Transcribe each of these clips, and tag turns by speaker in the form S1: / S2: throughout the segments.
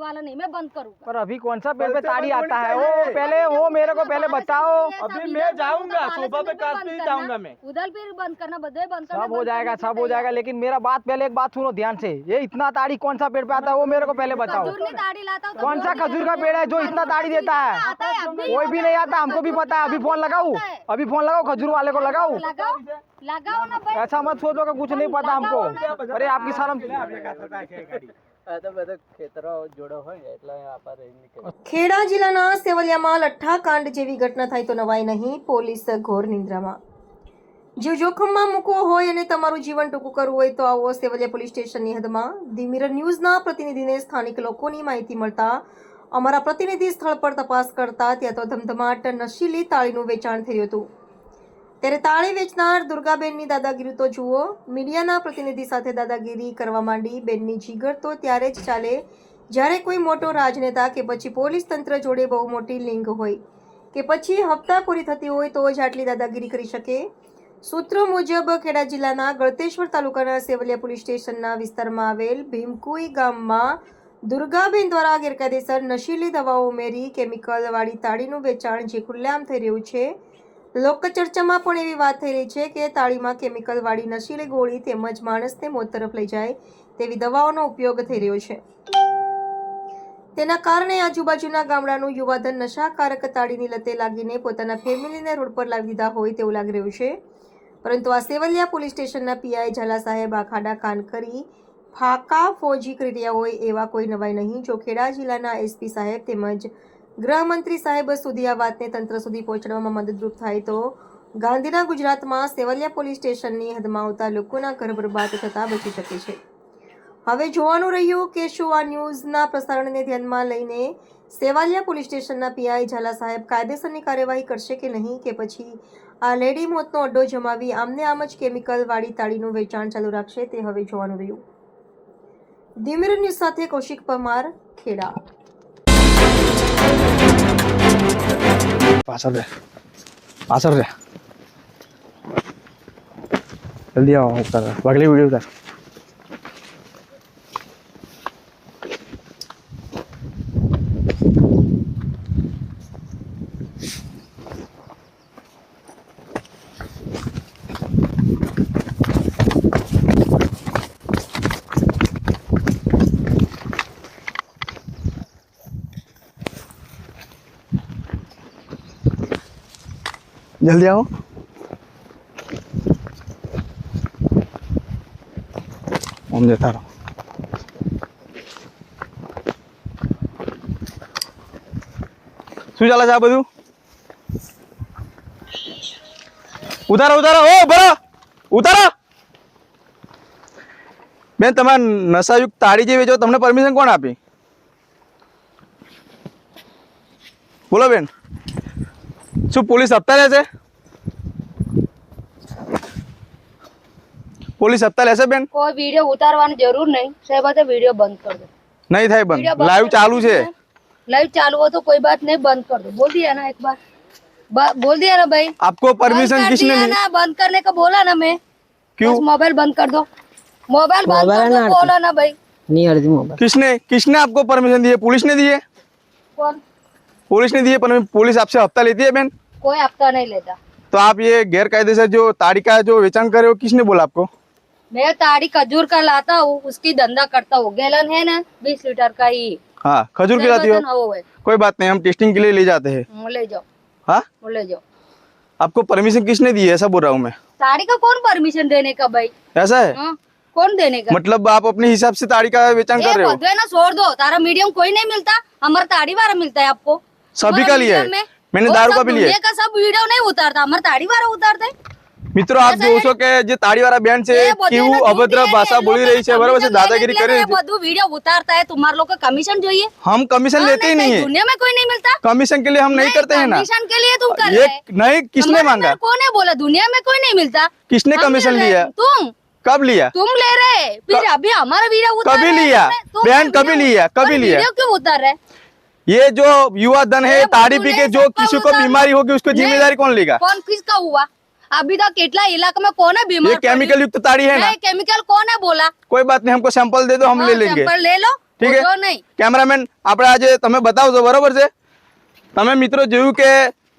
S1: वाला नहीं मैं बंद करूँगा।
S2: पर अभी कौन सा पेड़ पे ताड़ी आता है? वो पहले वो मेरे को पहले बताओ।
S3: अभी मैं जाऊँगा, सुबह पे काश जाऊँगा मैं।
S1: उधर फिर बंद करना बदे बंद करना
S2: सब हो जाएगा सब हो जाएगा लेकिन मेरा बात पहले एक बात सुनो ध्यान से। ये इतना ताड़ी कौन सा पेड़ पे आता है? वो मेरे को पहले बताओ।
S1: खजूर नहीं दाढ़ी लाता
S2: कौन सा खजूर का पेड़ है जो इतना ताड़ी देता है? कोई भी नहीं आता हमको भी पता है। अभी फ़ोन लगाऊ? अभी फ़ोन लगाओ खजूर वाले को लगाऊ?
S1: लगाओ लगाओ ना
S2: ऐसा मत सोचो कुछ नहीं पता हमको। अरे आपकी शर्म
S4: ખેડા જિલ્લાના સેવલિયામાં લઠ્ઠાકાંડ જેવી ઘટના થાય તો નવાઈ નહીં, પોલીસ ઘોર નિંદ્રામાં. જીવ જોખમમાં મૂકવો હોય અને તમારું જીવન ટૂંકું કરવું હોય તો આવો સેવલિયા પોલીસ સ્ટેશનની હદમાં. ધી મિરર ન્યૂઝના પ્રતિનિધિને સ્થાનિક લોકોની માહિતી મળતા અમારા પ્રતિનિધિ સ્થળ પર તપાસ કરતા ત્યાં તો ધમધમાટ નશીલી તાળીનું વેચાણ થયું હતું. ત્યારે તાળી વેચનાર દુર્ગાબેનની દાદાગીરી તો જુઓ. મીડિયાના પ્રતિનિધિ સાથે દાદાગીરી કરવા માંડી બેનની જીગર તો ત્યારે જ ચાલે. જ્યારે કોઈ મોટો રાજનેતા કે પછી પોલીસ તંત્ર જોડે બહુ મોટી લિંક હોય કે પછી હપ્તાખોરી થતી હોય તો જ આટલી દાદાગીરી કરી શકે. સૂત્રો મુજબ ખેડા જિલ્લાના ગળતેશ્વર તાલુકાના સેવલિયા પોલીસ સ્ટેશનના વિસ્તારમાં આવેલ ભીમકુઈ ગામમાં દુર્ગાબેન દ્વારા ગેરકાયદેસર નશીલી દવાઓ ઉમેરી કેમિકલવાળી તાળીનું વેચાણ જે ખુલ્લેઆમ થઈ રહ્યું છે. લોકચર્ચામાં પણ એવી વાત થઈ રહી છે કે તાળીમાં કેમિકલવાળી નશીલી ગોળી તેમજ માણસને મોત તરફ લઈ જાય તેવી દવાઓનો ઉપયોગ થઈ રહ્યો છે. તેના કારણે આજુબાજુના ગામડાનું યુવાધન નશાકારક તાળીની લતે લાગીને પોતાના ફેમિલીને રોડ પર લાવી દીધા હોય તેવું લાગી રહ્યું છે. પરંતુ આ સેવલિયા પોલીસ સ્ટેશનના પીઆઈ ઝાલા સાહેબ આખાડા ખાડા કાન કરી ફાકા ફોજી કરી હોય એવા કોઈ નવાઈ નહીં. જો ખેડા જિલ્લાના એસપી સાહેબ તેમજ ગૃહમંત્રી સાહેબ સુધી આ વાતને તંત્ર સુધી પહોંચાડવામાં મદદરૂપ થાય તો ગાંધીના ગુજરાતમાં સેવલિયા પોલીસ સ્ટેશનની હદમાં આવતા લોકોના ઘર બરબાદ થતા બચી શકે છે. હવે જોવાનું રહ્યું કે શું આ ન્યૂઝના પ્રસારણને ધ્યાનમાં લઈને સેવાલિયા પોલીસ સ્ટેશનના પીઆઈ ઝાલા સાહેબ કાયદેસરની કાર્યવાહી કરશે કે નહીં કે પછી આ લેડી મોતનો અડ્ડો જમાવી આમને આમ જ કેમિકલ વાળી તાળીનું વેચાણ ચાલુ રાખશે તે હવે જોવાનું રહ્યું. દિમિર ન્યૂઝ સાથે કૌશિક પરમાર ખેડા.
S5: પાછળ રે. પાછળ રે. જલ્દી આવો ઉતાર વાગલી વીડિયો ઉતાર જલ્દી આવો. આમ જતા રહો શું ચાલે છે આ બધું? ઉતારો ઉતારો. ઓ બરા ઉતારો. બેન, તમારે નશાયુક્ત તાળી જેવી વેચો તમને પરમિશન કોણ આપી? બોલો બેન. શું પોલીસ હપ્તા લે છે પોલીસ હપ્તા લેશે બેન
S1: कोई वीडियो उतारवानी जरूर नहीं साहब तो वीडियो बंद कर दो
S5: નહીં થાય
S1: वीडियो
S5: બંધ લાઈવ ચાલુ છે
S1: लाइव चालू हो तो कोई बात नहीं बंद कर दो बोल दिया ना एक बार बा- बोल दिया ना भाई
S5: आपको परमिशन
S1: बंद कर
S5: किसने
S1: दिया
S5: दी
S1: ना बंद करने का बोला ना मैं
S5: क्यों
S1: बस मोबाइल बंद कर दो मोबाइल बंद कर दो बोला ना भाई
S5: किसने किसने आपको परमिशन दी है पुलिस ने दी है
S1: कौन
S5: पुलिस ने दी है पुलिस आपसे हफ़्ता लेती है बहन।
S1: कोई हफ़्ता नहीं लेता।
S5: तो आप ये गैर कायदेसर जो ताड़ी का जो वेचान कर रहे हो किसने बोला आपको?
S1: मैं ताड़ी खजूर का लाता हूँ उसकी धंधा करता हूँ। गैलन है ना बीस लीटर का ही।
S5: हाँ खजूर खिलाती हो? कोई बात नहीं हम टेस्टिंग के लिए ले जाते हैं।
S1: ले जाओ।
S5: हाँ?
S1: ले जाओ।
S5: आपको परमिशन किसने दी है ऐसा बोल रहा हूँ मैं।
S1: ताड़ी का कौन परमिशन देने का भाई?
S5: ऐसा है?
S1: हाँ? कौन देने का?
S5: मतलब आप अपने हिसाब से ताड़ी का वेचान कर रहे हो?
S1: ना छोड़ दो। तारा मीडियम कोई नहीं मिलता हमारा ताड़ी वाला मिलता है आपको।
S5: सभी
S1: हमारा
S5: का लिया है
S1: मीडियम में-
S5: मैंने
S1: वो
S5: दारू
S1: सब
S5: का भी लिया है
S1: दुनिया का सब वीडियो नहीं उतारता हमारा ताड़ी वाला उतारते हैं।
S5: મિત્રો આપ
S1: ऐसा
S5: જોવો
S1: है?
S5: છો કે જે તાળીવાળા બેન છે
S1: ये बदवे
S5: કેવું
S1: ना
S5: અભદ્ર
S1: झूठी है,
S5: ભાષા
S1: ये
S5: બોલી
S1: लोग
S5: રહી છે બરાબર છે
S1: commission
S5: દાદાગીરી
S1: लेने के
S5: કરી
S1: लिए
S5: રહી છે
S1: બધું वीडियो उतारता है तुम्हारे लोग का कमीशन चाहिए
S5: हम कमीशन
S1: हाँ,
S5: लेते ही नहीं है
S1: दुनिया में कोई नहीं मिलता
S5: कमीशन के लिए हम नहीं करते हैं ना
S1: कमीशन के लिए तुम कर
S5: ये
S1: रहे हैं
S5: नहीं किसने
S1: हमारे
S5: मांगा
S1: अंदर कौन है बोला दुनिया में कोई नहीं मिलता
S5: किसने
S1: हम
S5: कमीशन
S1: ले रहे
S5: लिया
S1: हैं। तुम
S5: कब लिया
S1: तुम ले रहे हैं। फिर अभी हमारा वीडियो उतार
S5: कभी
S1: रहे हैं,
S5: लिया?
S1: तुमने- तुम
S5: बहन,
S1: वीडियो-
S5: कभी लिया? कभी
S1: और
S5: लिया?
S1: वीडियो क्यों उतार रहे हैं?
S5: ये जो युवा धन है
S1: ये
S5: ताड़ी
S1: बदू
S5: पी
S1: ले
S5: के जो
S1: सकता
S5: किसी को
S1: उतार-
S5: बीमारी होगी उसको
S1: नहीं।
S5: जिम्मेदारी कौन लेगा
S1: कौन किसका हुआ अभी तक કેટલા इलाका में कौन है बीमार
S5: ये केमिकल युक्त ताड़ी है ना
S1: केमिकल कौन है बोला
S5: कोई बात नहीं हमको सैंपल दे दो हम ले
S1: हाँ,
S5: लेंगे
S1: सैंपल ले लो
S5: ઠીક
S1: બોલજો
S5: છે
S1: નહીં
S5: કેમેરામેન આપણે આજે તમે બતાવશો બરોબર છે તમે મિત્રો જોયું કે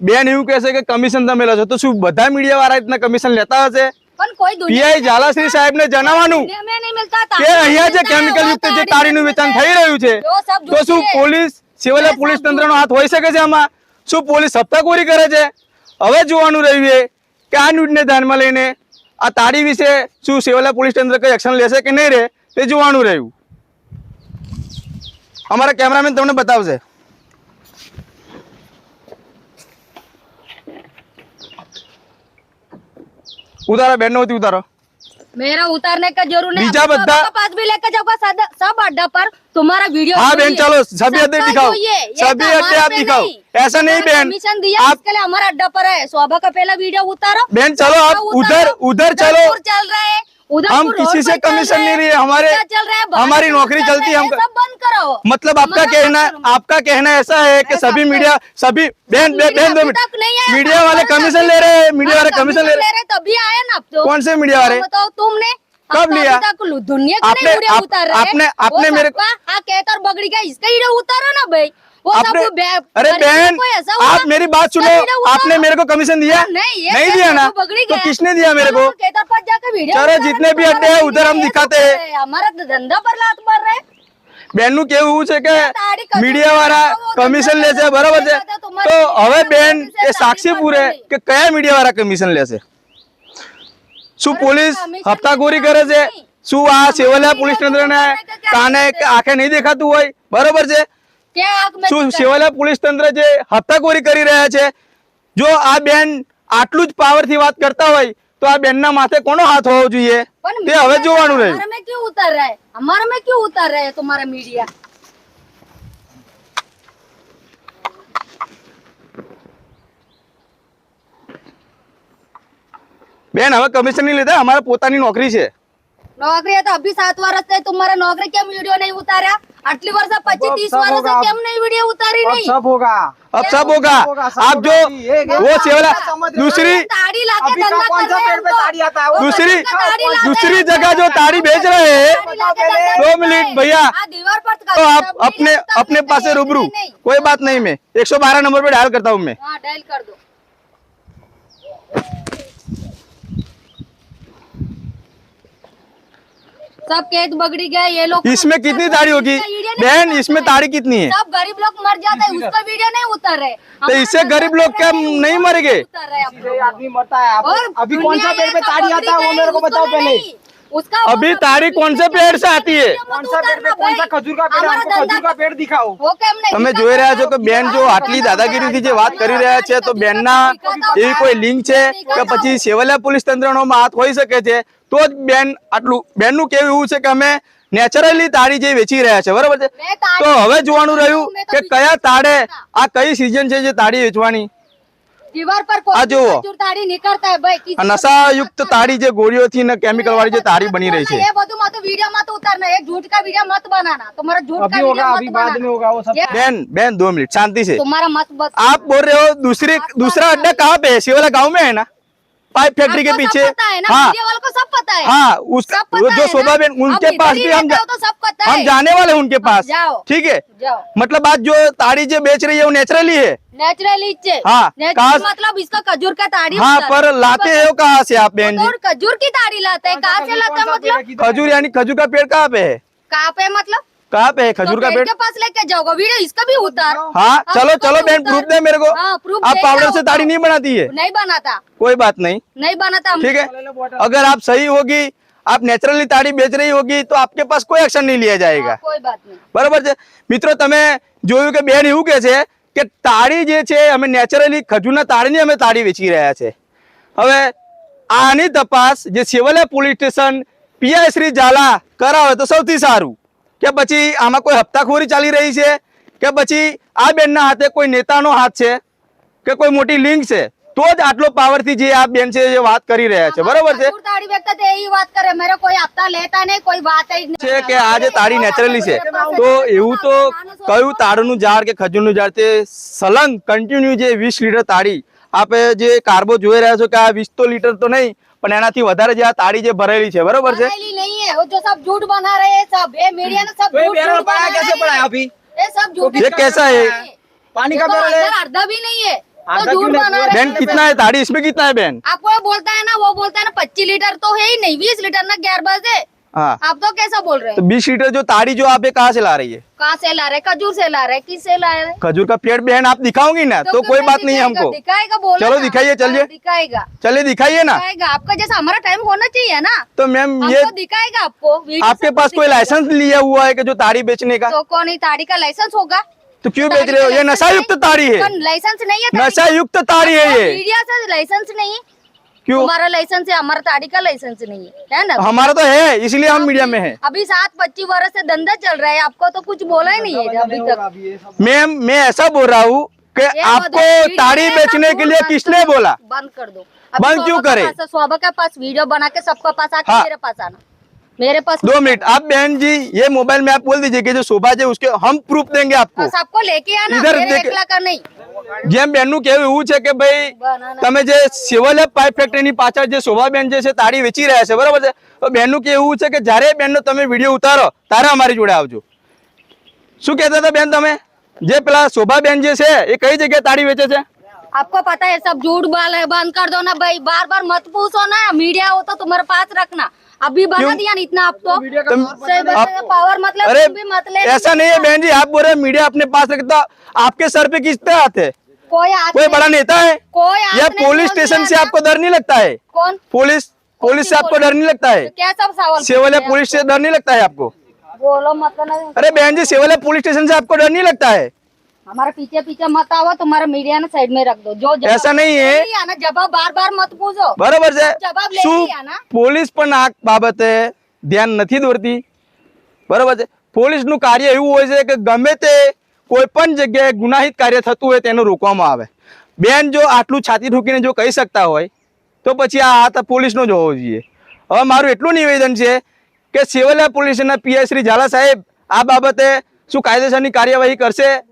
S5: બેન એવું કહેશે કે કમિશન તમે લો છો તો શું બધા મીડિયા વાળા રીતના કમિશન લેતા હશે
S1: પણ કોઈ
S5: પીઆઈ ઝાલાશ્રી સાહેબને જણાવવાનું
S1: दुनिया में नहीं मिलता था
S5: કે અહીંયા જે કેમિકલ યુક્ત જે તારીનું વેચાણ થઈ રહ્યું છે
S1: જો સબ
S5: તો શું
S1: જુઠી है।
S5: પોલીસ
S1: સિવાય
S5: પોલીસ તંત્રનો હાથ હોઈ શકે છે આમાં? શું પોલીસ હપ્તાખોરી કરે છે? હવે જોવાનું રહ્યું કે આ ન્યૂઝને ધ્યાનમાં લઈને આ તાળી વિશે શું સેવાલા પોલીસ તંત્ર કંઈ એક્શન લેશે કે નહીં રહે તે જોવાનું રહ્યું. અમારા કેમેરામેન તમને બતાવશે. ઉતારો બેનનો ઉતારો.
S1: मेरा उतारने का जरूर नहीं
S5: बीजा
S1: अपने
S5: बद्दा-
S1: बाबा के पास भी लेकर जाऊंगा सद- सब अड्डा पर तुम्हारा वीडियो
S5: हाँ
S1: चाहिए।
S5: बहन चलो सभी अड्डे
S1: सबका
S5: दिखाओ
S1: चाहिए। ये
S5: सभी
S1: तो
S5: अड्डे
S1: हमारे
S5: आप
S1: पे
S5: दिखाओ
S1: नहीं।
S5: ऐसा नहीं
S1: हमारा
S5: बहन
S1: कमीशन दिया
S5: आप
S1: इसके लिए हमारा अड्डा पर है शोभा का पहला वीडियो उतारो
S5: बहन चलो आप
S1: सबका
S5: उधर
S1: उतारो।
S5: उधर चलो
S1: उधरपुर चल रहे हैं उधरपुर
S5: हम
S1: रोड
S5: किसी से
S1: पर चल
S5: कमीशन
S1: रहे
S5: नहीं
S1: हैं,
S5: लिए हमारे
S1: क्या चल रहा है बाहर
S5: हमारी
S1: चल
S5: नौकरी
S1: रहे
S5: चलती है
S1: हैं,
S5: हम
S1: सब बंद करो
S5: मतलब आपका
S1: हमारा
S5: कहना
S1: कमीशन-
S5: आपका कहना ऐसा है कि
S1: ऐसा
S5: सभी
S1: नहीं।
S5: मीडिया सभी बहन बहन
S1: मीडिया
S5: बहन दो
S1: अभी तक नहीं
S5: मिनट
S1: आया,
S5: मीडिया वाले
S1: हमारा
S5: कमीशन
S1: कमीशन-
S5: ले रहे हैं मीडिया वाले
S1: हाँ,
S5: कमीशन ले रहे हैं
S1: रहे तभी आया ना अब तो
S5: कौन से मीडिया वाले
S1: बताओ तुमने
S5: कब
S1: अब तो
S5: लिया?
S1: अभी तक लु- दुनिया के
S5: आपने-
S1: नहीं वीडियो
S5: आप-
S1: उतार रहे
S5: आपने-
S1: वो
S5: आपने मेरे-
S1: सबका, हाँ कहकर बगड़ी का इसका वीडियो उतारो ना भाई वो सब
S5: आपने
S1: बे-
S5: अरे
S1: गरीब
S5: बहन
S1: कोई ऐसा हुआ,
S5: आप मेरी बात
S1: इसका
S5: सुनो
S1: वीडियो उतारो।
S5: आपने मेरे को कमीशन दिया
S1: नहीं ये
S5: नहीं
S1: कहकर
S5: दिया ना
S1: वो बगड़ी
S5: तो
S1: गया।
S5: किसने दिया मेरे को
S1: चलो, कहकर पर जाकर वीडियो
S5: चलो,
S1: उतारो,
S5: जितने भी
S1: तुम्हारा
S5: अड्डे हैं, उधर हम
S1: वीडियो
S5: दिखाते
S1: ये
S5: हैं।
S1: सब है, हमारा तो धंधा पर लात मार रहे हैं।
S5: બેનનું કેવું એવું છે કે
S1: તારી કશું
S5: મીડિયા વાળા
S1: નહીં,
S5: કમિશન
S1: ધંધા
S5: લેશે
S1: કરતા
S5: બરાબર છે
S1: કરતા તમારે
S5: તો હવે બેન
S1: કમિશન
S5: એ સાક્ષી
S1: તારી
S5: પૂરે
S1: પાસે
S5: કે કયા મીડિયા વાળા કમિશન લેશે શું
S1: અરે
S5: પોલીસ
S1: કમિશન
S5: હપ્તાખોરી
S1: લેતા
S5: કરે છે
S1: નહીં.
S5: શું આ સેવલિયા
S1: મીડિયા
S5: પોલીસ તંત્રને
S1: વાળાને કે
S5: કાને કે આંખે નહીં દેખાતું હોય બરાબર છે
S1: क्या आँख में
S5: શું સેવાલા પોલીસ તંત્ર જે હપ્તાખોરી કરી રહ્યા છે? જો આ બેન આટલું જ પાવરથી વાત કરતા હોય તો આ બેન ના માથે કોનો હાથ હોવો જોઈએ? તે હવે જોવાનું રહ્યું
S1: અમે ઉતાર રહે? અમારે મેં ક્યું ઉતાર રહે તમારા મીડિયા
S5: બેન હવે કમિશન નહીં લીધા અમારે પોતાની નોકરી છે.
S1: નોકરી તો અભી સાત વર્ષ થઈ તમારા નોકરી કેમ વીડિયો નહીં ઉતાર્યા? आटली वर्ष पच्चीस तीस
S2: सब
S1: वर्ष से
S2: होगा।
S1: केम नहीं वीडियो उतारी
S2: अब
S1: नहीं
S2: सब होगा
S5: अब सब होगा
S2: होगा, सब
S5: आप
S2: होगा
S5: जो
S2: जी, एक- एक
S5: वो
S2: बात
S5: सेवला
S2: आप समझ रहे हो?
S5: दूसरी
S1: ताड़ी लाके
S2: अभी का
S1: धंधा
S2: कौन
S1: कर
S2: सा
S1: रहे हैं
S2: पेड़ पे
S1: हमको।
S2: ताड़ी आता है? वो
S5: दूसरी
S1: बच्चों का ताड़ी लाते
S5: दूसरी
S1: हैं,
S5: जगह जो
S1: बच्चों
S5: ताड़ी
S1: का
S5: बेच रहे हैं
S1: ताड़ी लाके धंधा
S5: दो
S1: कर
S5: मिनट
S1: रहे हैं।
S5: भैया
S1: हाँ, दीवार पर
S5: तो आप
S1: तब भी
S5: अपने
S1: उतारने
S5: अपने पास से
S1: चाहिए,
S5: रूबरू
S1: नहीं, नहीं।
S5: कोई बात नहीं मैं 112 नंबर पे डायल करता हूँ मैं
S1: हाँ डायल कर दो सब केस बगड़ी गए ये लोग
S5: इसमें कितनी ताड़ी होगी
S1: इसका वीडियो नहीं
S5: बहन
S1: उतार
S5: इसमें
S1: रहे।
S5: ताड़ी कितनी है
S1: सब गरीब लोग मर जाते हैं उसका वीडियो नहीं उतर रहे
S5: तो इससे गरीब लोग क्या नहीं मरेंगे
S1: उतर रहे अब
S2: ये आदमी मरता है
S1: और
S2: आप- अभी कौन सा
S1: दुनिया
S2: पेड़ पे
S1: ये
S2: ताड़ी आता है वो
S1: बकरी
S2: मेरे को
S1: गई,
S2: बताओ
S1: उसको
S2: पहले
S1: नहीं। उसका
S5: अभी
S1: वो तो
S5: ताड़ी कौन से पेड़ से आती है
S2: कौन सा पेड़ पे कौन सा खजूर का पेड़ है?
S1: हमारा
S2: हमको खजूर
S1: धंधा
S2: का पेड़ दिखाओ
S1: वो केम नहीं
S5: તમે
S1: दिखा
S5: જોઈ રહ્યા છો
S1: था?
S5: કે બેન જો આટલી દાદાગીરીથી જે વાત કરી રહ્યા છે તો બેનના એવી કોઈ લિંક છે કે પછી સેવલિયા પોલીસ તંત્રનો હાથ હોઈ શકે છે તો જ બેન આટલું બેનનું કેવું એવું છે કે અમે નેચરલી તાળી જે વેચી રહ્યા છે બરાબર છે? તો હવે જોવાનું રહ્યું કે કયા તાળે આ કઈ સિઝન છે જે તાળી વેચવાની? આ જુઓ. તાળી જે ગોળીઓથી ને કેમિકલ વાળી તાળી બની રહી છે. શાંતિ છે. આપ બોલ રહે દૂસરી દૂસરા અડ્ડા કહા પે છે વાલા મેં ના? पाइप फैक्ट्री के
S1: आपको सब
S5: पीछे
S1: पता है ना
S5: हाँ
S1: मीडिया वालों को सब पता है
S5: हाँ उस
S1: सब
S5: वो
S1: पता
S5: जो
S1: है
S5: शोभा
S1: ना?
S5: बेन उनके
S1: अब
S5: पास
S1: इधर ही
S5: भी हम
S1: रहते
S5: जा,
S1: हो तो सब पता
S5: हम
S1: है
S5: जाने वाले हैं उनके पास
S1: जाओ।
S5: ठीक है
S1: जाओ
S5: मतलब बात जो ताड़ी जो बेच रही है वो नेचुरली है
S1: नेचुरली चे
S5: हाँ,
S1: नेचुरल
S5: कहाँ-
S1: मतलब इसका खजूर का ताड़ी
S5: हाँ
S1: होता है।
S5: पर लाते हो कहाँ से आप बहन जी
S1: तो खजूर की ताड़ी लाते हैं कहाँ से लाते हैं मतलब
S5: खजूर यानी खजूर का पेड़ कहाँ पे है
S1: कहाँ पे मतलब
S5: कहाँ पे है खजूर
S1: तो
S5: का
S1: पेड़
S5: पेड़
S1: के पास लेके जाओगे वीडियो इसका भी उतार
S5: हाँ
S1: अब
S5: चलो
S1: इसका
S5: चलो
S1: भी
S5: बहन
S1: उतार।
S5: प्रूफ दे मेरे को
S1: हाँ, proof
S5: आप
S1: देगा
S5: पाउडर से
S1: वो
S5: ताड़ी
S1: तो।
S5: नहीं बनाती है
S1: नहीं बनाता
S5: कोई बात नहीं
S1: नहीं बनाता हम
S5: ठीक है अगर आप सही होगी आप नेचुरली ताड़ी बेच रही होगी तो आपके पास कोई एक्शन नहीं लिया जाएगा
S1: हाँ, कोई बात नहीं
S5: બરાબર છે મિત્રો તમે જોયું કે બેન એવું કે છે કે તાળી જે છે અમે નેચરલી ખજૂરના તાળીની અમે તાળી વેચી રહ્યા છે હવે આની તપાસ જે Sevaliya police station PI Shri Jhala કરાવે તો સૌથી સારું કે પછી આમાં કોઈ હપ્તાખોરી ચાલી રહી છે? કે પછી આ બેનના હાથે કોઈ નેતાનો હાથ છે? કે કોઈ મોટી લિંક છે? તો જ આટલો પાવરથી જે આ બેન છે જે વાત કરી રહ્યા છે. બરોબર છે? કે આ જે તારી નેચરલી છે. તો એવું તો કયું તાડનું ઝાડ કે ખજૂરનું ઝાડ તે સલંગ કન્ટિન્યુ જે વીસ લીટર તાળી આપે જે કાર્બો જોઈ રહ્યા છો કે આ વીસ તો લીટર તો નહીં પણ એનાથી વધારે જે આ તાળી જે ભરેલી છે બરોબર છે
S1: बनाई नहीं है वो जो सब झूठ बना रहे हैं सब ये मीडिया ने सब
S2: तो ये
S1: झूठ
S2: बैरल
S1: झूठ
S2: पड़ा
S1: बना
S2: कैसे
S1: रहे
S2: पड़ा है
S1: हैं।
S2: अभी
S1: ये सब झूठ
S5: ये कैसा है?
S2: पानी का
S1: देखो,
S2: बैरल है
S1: अंदर अर्धा भी नहीं है
S2: आधा
S1: तो झूठ
S2: क्यों नहीं?
S1: बना रहे
S5: बहन
S1: हैं
S5: कितना है ताड़ी इसमें कितना है बहन
S1: आपको ये बोलता है ना वो बोलता है ना पच्चीस लीटर तो है ही नहीं बीस लीटर ना ग्यारह है
S5: हाँ।
S1: आप तो कैसा बोल रहे हैं?
S5: तो बीस लीटर जो ताड़ी जो आप ये कहाँ से ला रही है?
S1: कहाँ से ला रहे खजूर से ला रहे किस से ला रहे
S5: खजूर का पेड़ बहन आप दिखाओगी ना? तो तो
S1: कोई
S5: बात नहीं है हमको।
S1: दिखाएगा बोलो
S5: चलो। दिखाइए, चलिए।
S1: दिखाएगा।
S5: चलिए दिखाइए ना।
S1: दिखाएगा आपका जैसा हमारा टाइम होना चाहिए ना।
S5: तो मैम ये
S1: दिखाएगा आपको।
S5: आपके पास कोई लाइसेंस लिया हुआ है कि जो ताड़ी बेचने का?
S1: तो कौन ताड़ी का लाइसेंस होगा?
S5: तो क्यों बेच रहे हो? ये नशा युक्त ताड़ी है।
S1: लाइसेंस नहीं है
S5: नशा युक्त ताड़ी है ये।
S1: मीडिया से लाइसेंस नहीं।
S5: क्यों?
S1: हमारा लाइसेंस है हमारा ताड़ी का लाइसेंस नहीं है है ना?
S5: हमारा तो है इसलिए हम मीडिया में है।
S1: अभी सात पच्चीस वर्ष से धंधा चल रहा है आपको तो कुछ बोला ही नहीं है अभी तक?
S5: मैम मैं ऐसा बोल रहा हूँ कि आपको ताड़ी बेचने के लिए किसने बोला?
S1: बंद कर दो।
S5: बंद क्यों करे?
S1: स्वाभा के पास वीडियो बना के सबके पास आके
S5: हाँ।
S1: मेरे पास आना। मेरे पास
S5: दो मिनट आप बहन जी ये मोबाइल में आप बोल दीजिए कि जो शोभा है उसके हम प्रूफ देंगे आपको।
S1: सबको लेके आना
S5: इधर देख-
S1: का नहीं।
S5: જેમ બેનનું કહેવું એવું છે કે ભાઈ
S1: બનાના.
S5: તમે જે સિવલ પાઇપ ફેક્ટરીની પાછળ જે શોભાબેન જે છે તાળી વેચી રહ્યા છે બરાબર છે તો બેનનું કહેવું છે કે જ્યારે બેનનો તમે વિડીયો ઉતારો ત્યારે અમારી જોડે આવજો શું કહેતા હતા બેન તમે જે પેલા શોભાબેન જે છે એ કઈ જગ્યાએ તાળી વેચે છે
S1: आपको पता है सब झूठ बाल है बंद कर दो ना भाई बार बार मत पूछो ना मीडिया हो तो तुम्हारे पास रखना अभी बना दिया ना इतना आप तो।
S5: आप-
S1: पावर मतलब
S5: अरे
S1: भी मत ले।
S5: ऐसा नहीं है बहन जी आप बोल रहे मीडिया अपने पास रखता आपके सर पे किसते हाथ है?
S1: कोई
S5: कोई बड़ा नेता है?
S1: कोई
S5: या पुलिस स्टेशन से आपको डर नहीं लगता है?
S1: कौन?
S5: पुलिस पुलिस से आपको डर नहीं लगता है?
S1: तो क्या सब सवाल
S5: सेवलिया पुलिस से डर नहीं लगता है आपको?
S1: बोलो मत ना
S5: अरे बहन जी सेवलिया पुलिस स्टेशन से आपको डर नहीं लगता है?
S1: हमारे पीछे पीछे मत आओ तुम्हारा मीडिया ना साइड में रख दो जो जवाब
S5: ऐसा नहीं है।
S1: ले लिया ना जवाब बार बार मत पूछो
S5: બરાબર છે
S1: જવાબ લઈ
S5: શું
S1: રહ્યા ના?
S5: પોલીસ પણ આ બાબતે ધ્યાન નથી દોરતી બરાબર છે પોલીસનું કાર્ય એવું હોય છે કે ગમે તે કોઈ પણ જગ્યાએ ગુનાહિત કાર્ય થતું હોય તેને રોકવામાં આવે બેન જો આટલું છાતી ઠોકીને જો કહી શકતા હોય તો પછી આ હાથ પોલીસનો જ હોવો જોઈએ હવે મારું એટલું નિવેદન છે કે સેવલિયા પોલીસના પીઆઈ શ્રી ઝાલા સાહેબ આ બાબતે શું કાયદેસરની કાર્યવાહી કરશે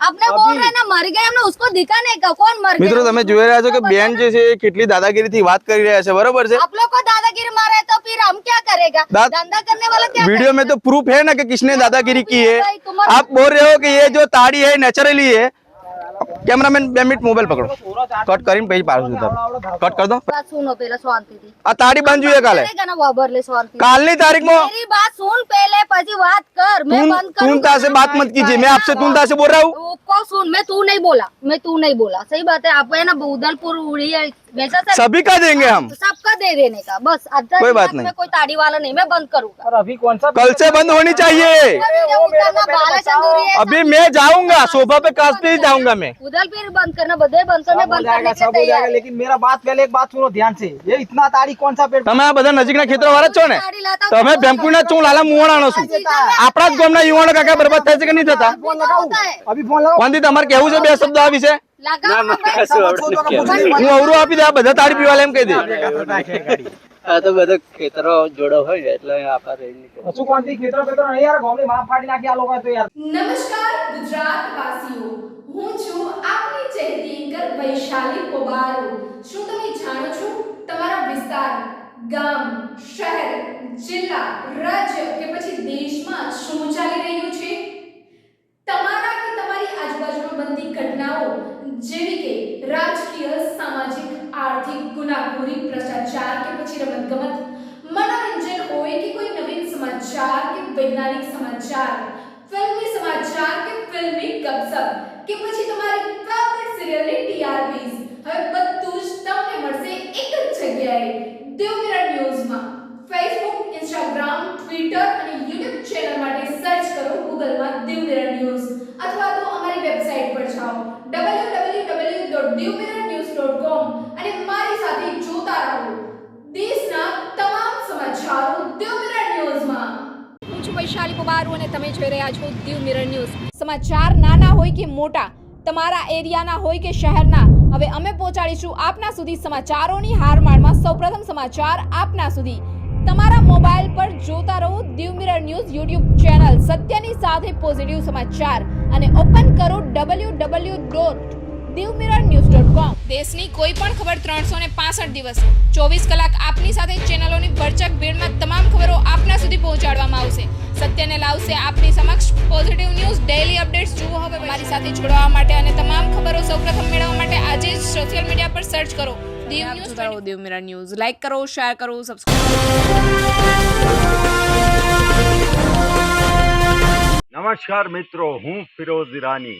S1: अपने बोल
S2: अभी।
S1: रहे ना मर गए हमने उसको दिखाने का कौन मर
S5: મિત્રો
S1: गया
S5: તમે જોઈ રહ્યા છો કે બેન જે છે એ કેટલી દાદાગીરીથી વાત કરી રહ્યા છે બરોબર છે
S1: आप लोग को दादागिरी मारे तो फिर हम क्या करेगा
S5: दाद-
S1: धंधा करने वाला क्या
S5: वीडियो में तो प्रूफ है ना कि किसने दादागिरी की है
S1: भाई, तुम्हारा-
S5: आप बोल रहे हो कि ये जो ताड़ी है नेचुरली है કેમેરામેન બે મિનિટ મોબાઈલ પકડો. કટ કરીને પછી પાછું ઉતારો કટ
S1: કર
S5: આ તારી બંધ જોઈએ કાલે. કાલની તારીખમાં
S1: મેરી પછી
S5: વાત કર. મે બંધ તું તાસે બાત મત કીજીએ મેં આપસે તું
S1: તાસે બોલ રહા હું સુન મેં તું નહીં બોલા. મેં તું નહીં બોલા. સહી બાત હે આપ હે ના ઉદલપુર ઉડી
S5: सभी का देंगे हम
S1: सबका दे देने का बस अद्धा
S5: कोई बात
S1: दिमाग में
S5: नहीं।
S1: कोई ताड़ी वाला नहीं मैं बंद करूंगा
S2: और अभी कौन सा
S5: कल से बंद होनी चाहिए
S1: वीडियो उतारना, बाला चंदूरी है,
S5: अभी
S1: सब
S5: मैं
S1: कुछ
S5: जाऊंगा
S1: बंद
S5: सोफा पे
S1: करना,
S5: काश पे ही
S1: बंद
S5: जाऊंगा
S1: करना।
S5: मैं
S1: उधर फिर बंद करना बधे बंद करना
S2: सब हो
S1: बंद करने
S2: जाएगा
S1: के
S2: सब हो
S1: तैयार
S2: जाएगा
S1: है।
S2: लेकिन मेरा बात पहले एक बात सुनो ध्यान से ये इतना ताड़ी कौन सा पेड़
S5: તમે આ બધા નજીકના ખેતરો વાળા જ છો ને
S1: તાળી લાતા
S5: તમે ભેમકુના ચૂં લાલા મુવાણાનો છું આપણા જ ગામના યુવાનો કાકા બરબાદ થાય છે કે નહીં થતા
S2: फोन
S1: तो होता है
S2: अभी फोन लगाओ
S5: વાંધી તમારે કેવું છે બે શબ્દ આ વિશે
S1: लगाओ ना भाई।
S5: હું અવરું આપી દે આ બધા તાળી પીવા એમ કહી દે.
S6: આ તો બધા ખેતરો જોડો હોય એટલે આપણા રહી નીકળે
S2: શું કોણ ખેતરો ખેતરો? નહીં યાર ગામની માં ફાડી નાખી આ લોકો તો યાર.
S7: નમસ્કાર ગુજરાત વાસીઓ હું છું આપની ચહેતી એન્કર વૈશાલી પોબારો. શું તમે જાણો છો? તમારા વિસ્તાર ગામ શહેર જિલ્લા રાજ્ય કે પછી દેશમાં શું ચાલી રહ્યું છે તમારા કે તમારી આજુબાજુમાં બનતી ઘટનાઓ જેવી કે રાજકીય સામાજિક આર્થિક ગુનાખોરી ભ્રષ્ટાચાર કે પછી રમતગમત મનોરંજન હોય કે કોઈ નવીન સમાચાર કે વૈજ્ઞાનિક સમાચાર ફિલ્મી સમાચાર કે ફિલ્મી ગપસપ કે પછી તમારી ફેવરિટ સિરિયલની ટીઆરપીસ હવે બધું જ તમને મળશે એક જ જગ્યાએ દેવમિરા ન્યૂઝમાં ફેસબુક ઇન્સ્ટાગ્રામ ટ્વિટર અને યુટ્યુબ ચેનલ માટે સર્ચ કરો ગૂગલમાં દેવમિરા ન્યૂઝ અથવા તો અમારી વેબસાઇટ પર જાઓ www.devmiranews.com અને મારી સાથે જોતા રહો. દેશના તમામ સમાચારો દેવમિરા ન્યૂઝ વૈશાલી પવારુ અને તમે જોઈ રહ્યા છો દીવ મિરર ન્યૂઝ. સમાચાર નાના હોય કે મોટા, તમારા એરિયાના હોય કે શહેરના, હવે અમે પહોંચાડીશું આપના સુધી સમાચારોની હારમાળમાં સૌપ્રથમ સમાચાર આપના સુધી. તમારા મોબાઈલ પર જોતા રહો Diu mirror news YouTube channel, સત્યની સાથે પોઝિટિવ સમાચાર. અને ઓપન કરો W W dot Diu mirror news dot com. દેશની કોઈ પણ ખબર ત્રણસો ને પાસઠ દિવસ. ચોવીસ કલાક આપની સાથે ચેનલોની ભરચક ભીડમાં તમામ ખબરો આપના સુધી પહોંચાડવામાં આવશે. સત્યને લાવશે આપની સમક્ષ પોઝિટિવ ન્યૂઝ ડેઇલી અપડેટ્સ જુઓ હવે મારી સાથે જોડાવા માટે અને તમામ ખબરો સૌપ્રથમ મેળવવા માટે આજે જ સોશિયલ મીડિયા પર સર્ચ કરો. દીવ ન્યૂઝ કરો દીવ મિરર ન્યૂઝ. લાઈક કરો શેર કરો સબસ્ક્રાઇબ
S8: નમસ્કાર મિત્રો હું ફિરોઝ ઈરાની.